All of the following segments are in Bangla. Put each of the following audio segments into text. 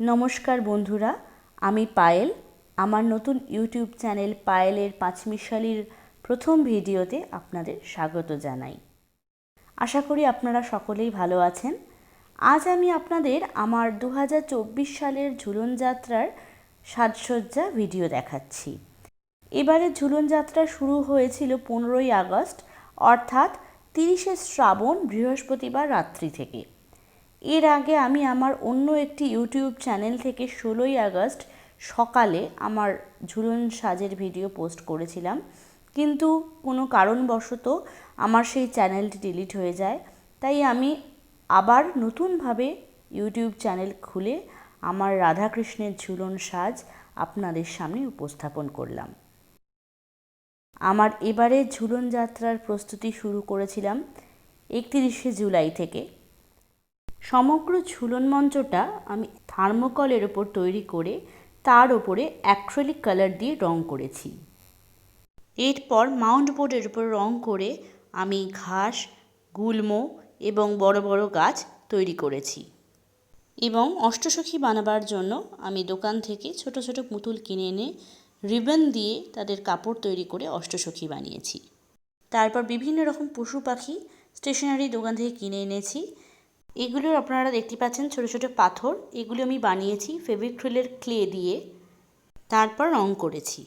নমস্কার বন্ধুরা, আমি পায়েল। আমার নতুন ইউটিউব চ্যানেল পায়েলের পাঁচমিশালির প্রথম ভিডিওতে আপনাদের স্বাগত জানাই। আশা করি আপনারা সকলেই ভালো আছেন। আজ আমি আপনাদের আমার দু হাজার চব্বিশ সালের ঝুলন যাত্রার সাজসজ্জা ভিডিও দেখাচ্ছি। এবারে ঝুলন যাত্রা শুরু হয়েছিল পনেরোই আগস্ট, অর্থাৎ তিরিশে শ্রাবণ বৃহস্পতিবার রাত্রি থেকে। এর আগে আমি আমার অন্য একটি ইউটিউব চ্যানেল থেকে ষোলোই আগস্ট সকালে আমার ঝুলন সাজের ভিডিও পোস্ট করেছিলাম। কিন্তু কোনো কারণবশত আমার সেই চ্যানেলটি ডিলিট হয়ে যায়। তাই আমি আবার নতুনভাবে ইউটিউব চ্যানেল খুলে আমার রাধাকৃষ্ণের ঝুলন সাজ আপনাদের সামনে উপস্থাপন করলাম। আমার এবারে ঝুলন যাত্রার প্রস্তুতি শুরু করেছিলাম একত্রিশে জুলাই থেকে। সমগ্র ঝুলন মঞ্চটা আমি থার্মোকলের ওপর তৈরি করে তার ওপরে অ্যাক্রিলিক কালার দিয়ে রং করেছি। এরপর মাউন্ট বোর্ডের উপর রং করে আমি ঘাস, গুল্ম এবং বড় বড় গাছ তৈরি করেছি। এবং অষ্টসখী বানাবার জন্য আমি দোকান থেকে ছোট ছোট পুতুল কিনে এনে রিবন দিয়ে তাদের কাপড় তৈরি করে অষ্টসখী বানিয়েছি। তারপর বিভিন্ন রকম পশু পাখি স্টেশনারি দোকান থেকে কিনে এনেছি। এগুলো আপনারা দেখতে পাচ্ছেন ছোট ছোট পাথর। এগুলো আমি বানিয়েছি ফেভিক্রিলের ক্লে দিয়ে। তারপর রং করেছি।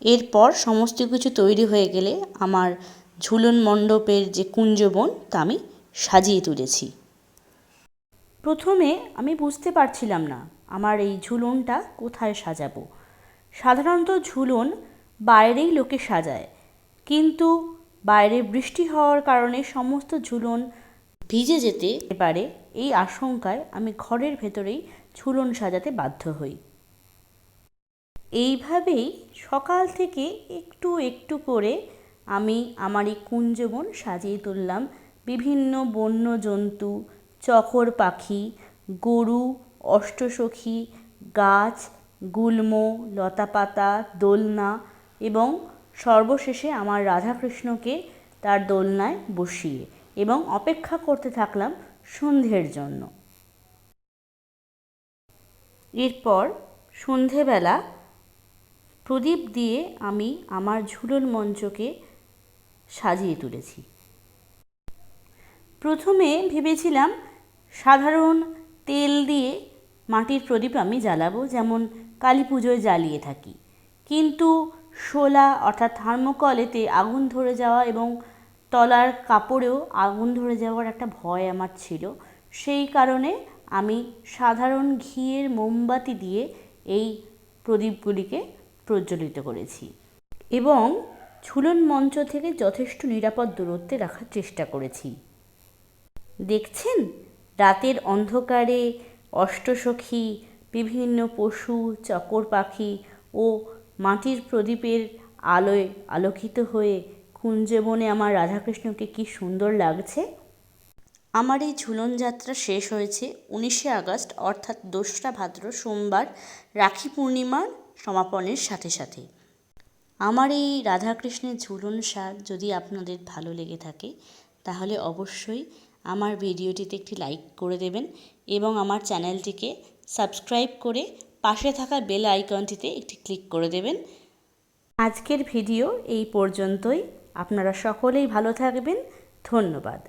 এরপর সমস্ত কিছু তৈরি হয়ে গেলে আমার ঝুলন মণ্ডপের যে কুঞ্জবন, তা আমি সাজিয়ে তুলেছি। প্রথমে আমি বুঝতে পারছিলাম না আমার এই ঝুলনটা কোথায় সাজাবো। সাধারণত ঝুলন বাইরেই লোকে সাজায়। কিন্তু বাইরে বৃষ্টি হওয়ার কারণে সমস্ত ঝুলন ভিজে যেতে পারে, এই আশঙ্কায় আমি ঘরের ভেতরেই ঝুলন সাজাতে বাধ্য হই। এইভাবেই সকাল থেকে একটু একটু করে আমি আমার এই কুঞ্জবন সাজিয়ে তুললাম। বিভিন্ন বন্য জন্তু চকর পাখি, গরু, অষ্টসখী, গাছ, গুল্ম, লতাপাতা, দোলনা এবং সর্বশেষে আমার রাধাকৃষ্ণকে তার দোলনায় বসিয়ে এবং অপেক্ষা করতে থাকলাম সন্ধ্যের জন্য। এরপর সন্ধেবেলা প্রদীপ দিয়ে আমি আমার ঝুলন মঞ্চকে সাজিয়ে তুলেছি। প্রথমে ভেবেছিলাম সাধারণ তেল দিয়ে মাটির প্রদীপ আমি জ্বালাবো, যেমন কালী পুজোয় জ্বালিয়ে থাকি। কিন্তু শোলা অর্থাৎ থার্মোকলেতে আগুন ধরে যাওয়া এবং তলার কাপড়েও আগুন ধরে যাওয়ার একটা ভয় আমার ছিল। সেই কারণে আমি সাধারণ ঘিয়ের মোমবাতি দিয়ে এই প্রদীপগুলিকে প্রজ্বলিত করেছি এবং ঝুলন মঞ্চ থেকে যথেষ্ট নিরাপদ দূরত্বে রাখার চেষ্টা করেছি। দেখছেন? রাতের অন্ধকারে অষ্টসখী, বিভিন্ন পশু চকর পাখি ও মাটির প্রদীপের আলোয় আলোকিত হয়ে কুঞ্জবনে আমার রাধাকৃষ্ণকে কি সুন্দর লাগছে? আমার এই ঝুলন যাত্রা শেষ হয়েছে উনিশে আগস্ট, অর্থাৎ দোসরা ভাদ্র সোমবার রাখি পূর্ণিমার সমাপনের সাথে সাথে। আমার এই রাধাকৃষ্ণের ঝুলন সাজ যদি আপনাদের ভালো লেগে থাকে, তাহলে অবশ্যই আমার ভিডিওটিতে একটি লাইক করে দেবেন এবং আমার চ্যানেলটিকে সাবস্ক্রাইব করে পাশে থাকা বেল আইকনটিতে একটি ক্লিক করে দেবেন। আজকের ভিডিও এই পর্যন্তই। আপনারা সকলেই ভালো থাকবেন। ধন্যবাদ।